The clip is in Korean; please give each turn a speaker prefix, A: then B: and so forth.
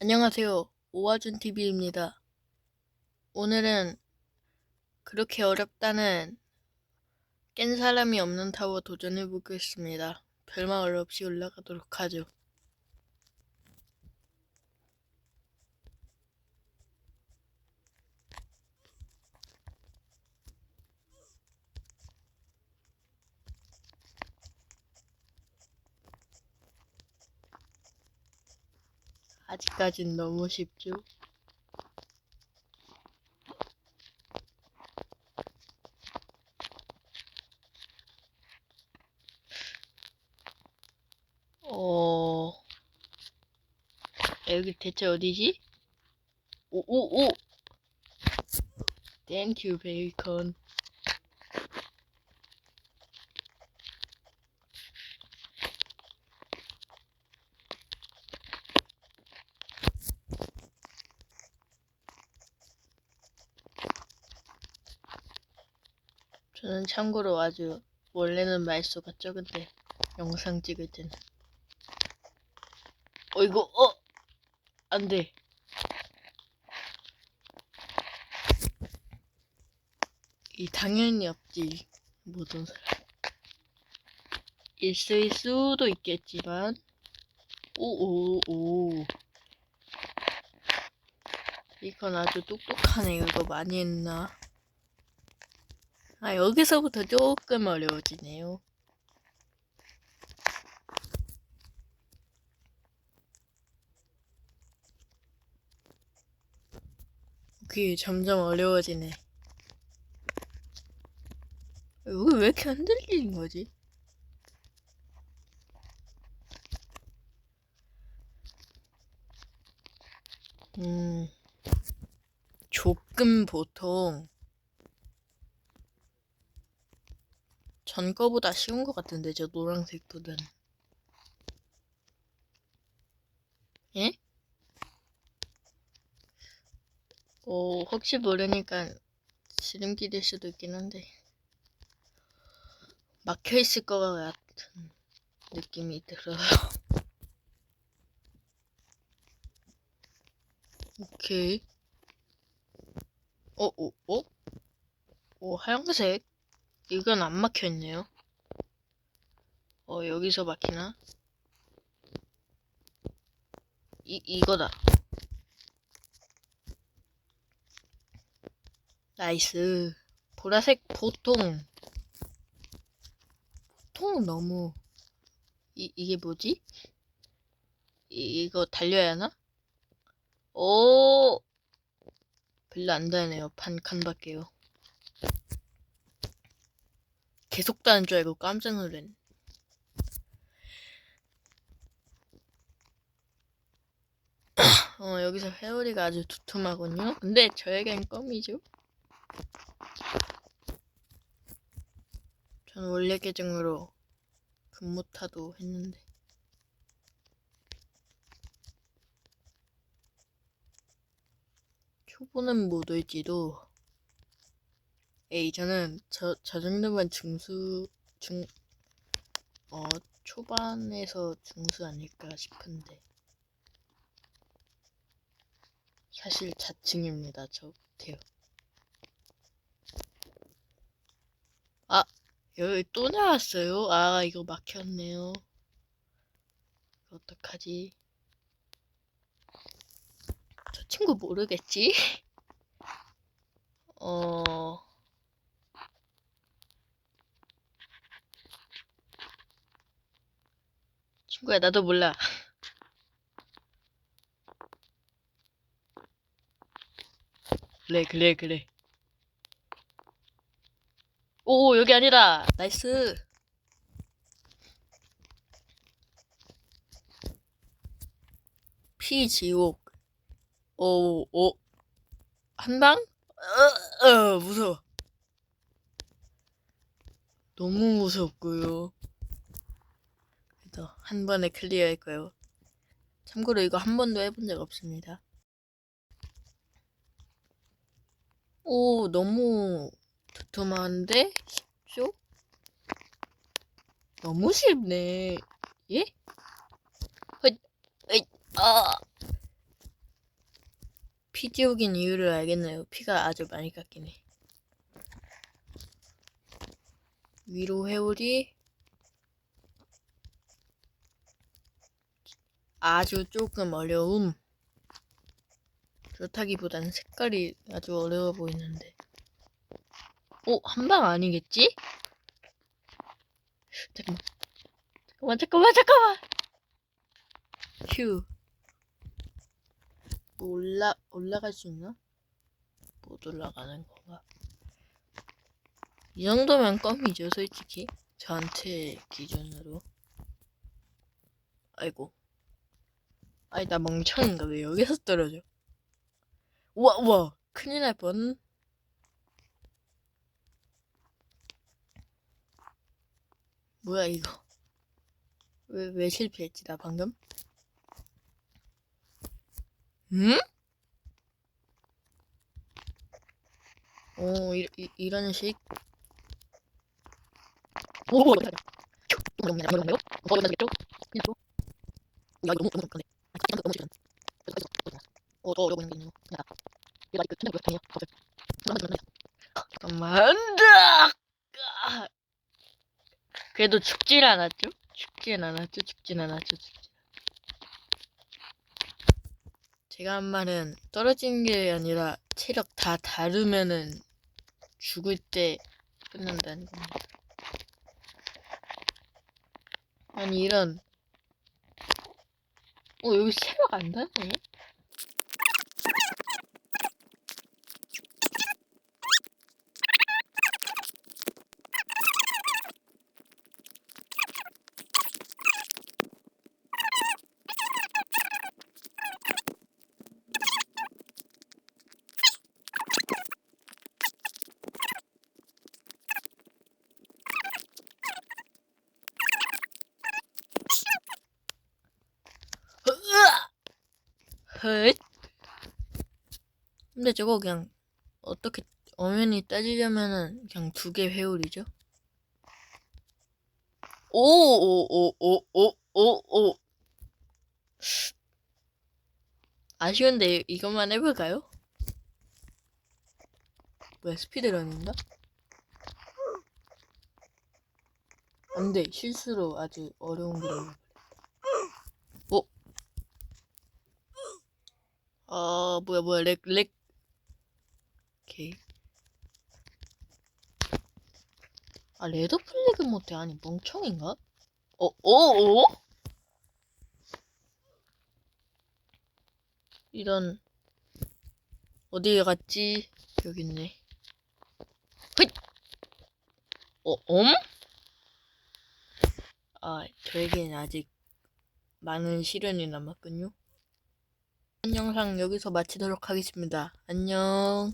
A: 안녕하세요. 오아준 TV입니다. 오늘은 그렇게 어렵다는 깬 사람이 없는 타워 도전해 보겠습니다. 별말 없이 올라가도록 하죠. 아직까진 너무 쉽죠? 어, 여기 대체 어디지? 오, 오, 오! 땡큐, 베이컨. 저는 참고로 아주 원래는 말수가 적은데 영상 찍을 때는. 어 이거 어! 안돼. 이 당연히 없지 모든 사람. 있을 수도 있겠지만. 오오오. 이건 아주 똑똑하네. 이거 많이 했나 아, 여기서부터 조금 어려워지네요. 오케이, 점점 어려워지네. 여기 왜 이렇게 흔들리는 거지? 음, 조금 보통 전 거보다 쉬운 것 같은데 저 노란색 부분 예? 어 혹시 모르니까 지름길일 수도 있긴 한데 막혀 있을 것 같은 느낌이 들어요. 오케이. 어, 어, 어? 오, 하얀색? 이건 안 막혀 있네요. 어, 여기서 막히나? 이, 이거다. 나이스. 보라색 보통. 보통은 너무. 이, 이게 뭐지? 이, 이거 달려야 하나? 오! 별로 안 다네요. 반 칸밖에요. 계속 다는 줄 알고 깜짝 놀랐네. 어, 여기서 회오리가 아주 두툼하군요. 근데 저에겐 껌이죠. 저는 원래 계정으로 금모타도 했는데. 초보는 못 올지도 에이, 저는 저, 저 정도면 중수, 중, 어, 초반에서 중수 아닐까 싶은데. 사실 자칭입니다. 저 못해요. 아, 여기 또 나왔어요? 아, 이거 막혔네요. 어떡하지? 저 친구 모르겠지? 어, 친구야, 나도 몰라. 그래, 그래, 그래. 오, 여기 아니다. 나이스. 피지옥. 오, 오. 한 방? 어, 어, 무서워. 너무 무섭고요. 그래서 한 번에 클리어할 거예요. 참고로 이거 한 번도 해본 적 없습니다. 오, 너무 두툼한데? 쉽죠? 너무 쉽네. 예? 헛, 헛, 아. 피 지우긴 이유를 알겠네요. 피가 아주 많이 깎이네. 위로 회오리 아주 조금 어려움. 그렇다기보다는 색깔이 아주 어려워 보이는데. 오, 한 방 아니겠지? 잠깐만. 잠깐만, 잠깐만, 잠깐만! 휴. 뭐 올라, 올라갈 수 있나? 못 올라가는 건가? 이 정도면 껌이죠, 솔직히. 저한테 기준으로. 아이고. 아이, 나 멍청인가? 왜 여기서 떨어져? 우와, 우와! 큰일 날 뻔. 뭐야, 이거. 왜, 왜 실패했지, 나 방금? 응? 오, 이, 이, 이런 식. 오, 오, 이거 이거 이거 이거 이거 이거 이거 이거 이거 야, 이거 너무 너무 근데. 아, 너무 너무 아! 그래도 죽질 않았죠? 죽진 않았죠? 죽진 않았죠? 죽진 제가 한 말은 떨어지는 게 아니라 체력 다 다르면은 죽을 때 끝난다는 겁니다. 아니 이런 어 여기 체력 안 닿네? 헛. 근데 저거 그냥 어떻게 엄연히 따지려면은 그냥 두 개 회오리죠? 오 오 오 오 오오오 아쉬운데 이것만 해볼까요? 뭐야 스피드런인가? 안돼 실수로 아주 어려운 그림 어? 아 뭐야 뭐야 렉 렉. 오케이. 아 레드 플래그 못해 아니 멍청인가? 어? 어? 어? 이런 어디에 갔지? 여기 있네. 헛! 어? 엄? 아 저에겐 아직 많은 시련이 남았군요. 한 영상 여기서 마치도록 하겠습니다. 안녕.